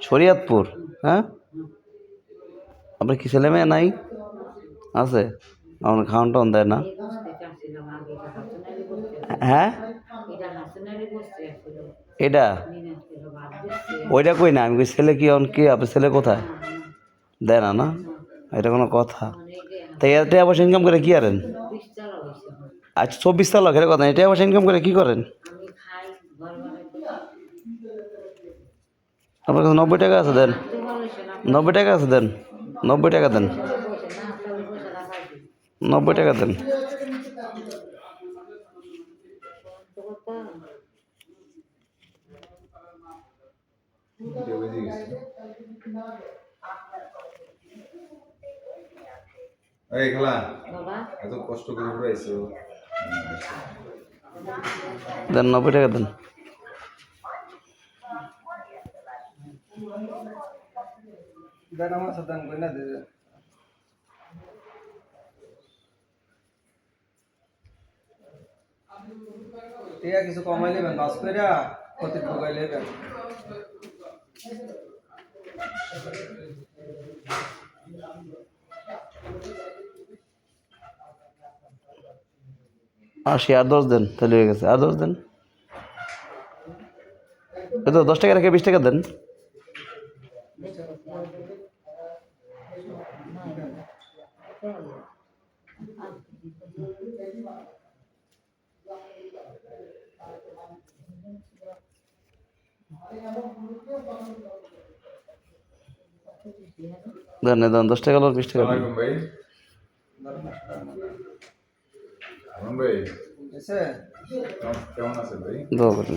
শরিয়াতপুর হ্যাঁ? আপনার কি ছেলে মেয়ে নাই? আছে? আমার খাওয়ান টাউন দেয় না। হ্যাঁ? এটা? ওইটা কই না? আমি কই, ছেলে কি অন কি? আপনার ছেলে কোথায়? দেয় না না? এটা কোনো কথা। তাই এটা অবশ্য ইনকাম করে কি করেন? আচ্ছা চব্বিশ সাল এটা কথা এটা অবশ্য ইনকাম করে কি করেন? আপনার কাছে নব্বই টাকা আছে দেন। নব্বই টাকা আছে দেন। নব্বই টাকা দেন। নব্বই টাকা দেন। এই খেলা এত কষ্ট করে দেন নব্বই টাকা দেন। দেন আমার সাথে না দে টিয়া কিছু কমাই নেবেন, বাস ক্ষতি ঢোকাই নেবেন। আশি আর দশ দেন, তাহলে হয়ে গেছে। আর দশ দেন। এই তো দশ টাকা রেখে বিশ টাকা দেন। দেন এই দেন দশ টাকা হলো বিশ টাকা দেন আসসালামাইকুম ভাই। আরমান ভাই। এসে? কেমন- কেমন আছেন ভাই? দোয়া করেন